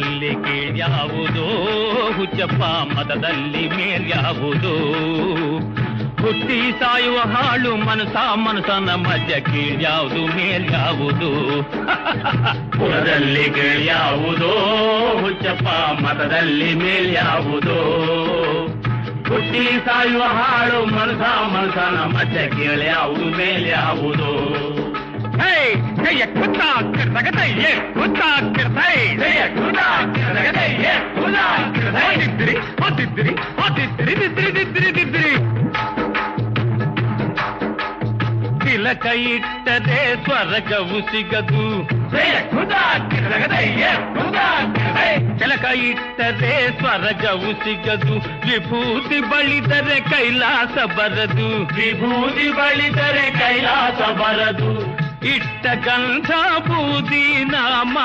ಮತದಲ್ಲಿ ಕೀಳ್ಯಾವುದೋ ಹುಚ್ಚಪ್ಪ ಮತದಲ್ಲಿ ಮೇಲ್ಯಾವುದೋ ಹುಟ್ಟಿ ಸಾಯುವ ಹಾಳು ಮನಸ ಮನಸನ ಮಧ್ಯ ಕೀಳ್ಯಾವುದು ಮೇಲ್ಯಾವುದು ಪುರದಲ್ಲಿ ಕೀಳ್ಯಾವುದೋ ಹುಚ್ಚಪ್ಪ ಮತದಲ್ಲಿ ಮೇಲ್ಯಾವುದೋ ಹುಟ್ಟಿ ಸಾಯುವ ಹಾಳು ಮನಸ ಮನಸನ ಮಧ್ಯ ಕೀಳ್ಯಾವುದು ಮೇಲ್ಯಾವುದು ಜಯ ಕುತ್ತ ಕಿರ್ತಗದಯ್ಯೆ ಕುತ್ತ ಕಿರ್ತೈ ಜಯ ಕುತ್ತ ಕಿರ್ತಗದಯ್ಯೆ ಕುತ್ತ ಕಿರ್ತೈ ದಿದ್ದಿರಿ ಓದಿದ್ದಿರಿ ಓದಿದ್ದಿರಿ ದಿದ್ದಿರಿ ದಿದ್ದಿರಿ ದಿದ್ದಿರಿ ತಿಲಕ ಇಟ್ಟದೆ ಸ್ವರ್ಗವು ಸಿಗದು ಜಯ ಕುತ್ತ ಕಿರ್ತಗದಯ್ಯೆ ಕುತ್ತ ಕಿರ್ತೈ ತಿಲಕ ಇಟ್ಟದೆ ಸ್ವರ್ಗವು ಸಿಗದು ವಿಭೂತಿ ಬಳಿದರೆ ಕೈಲಾಸ ಬರದು ವಿಭೂತಿ ಬಳಿದರೆ ಕೈಲಾಸ ಬರದು ಇಟ್ಟ ಗಂಧ ಬೂದಿ ನಾಮ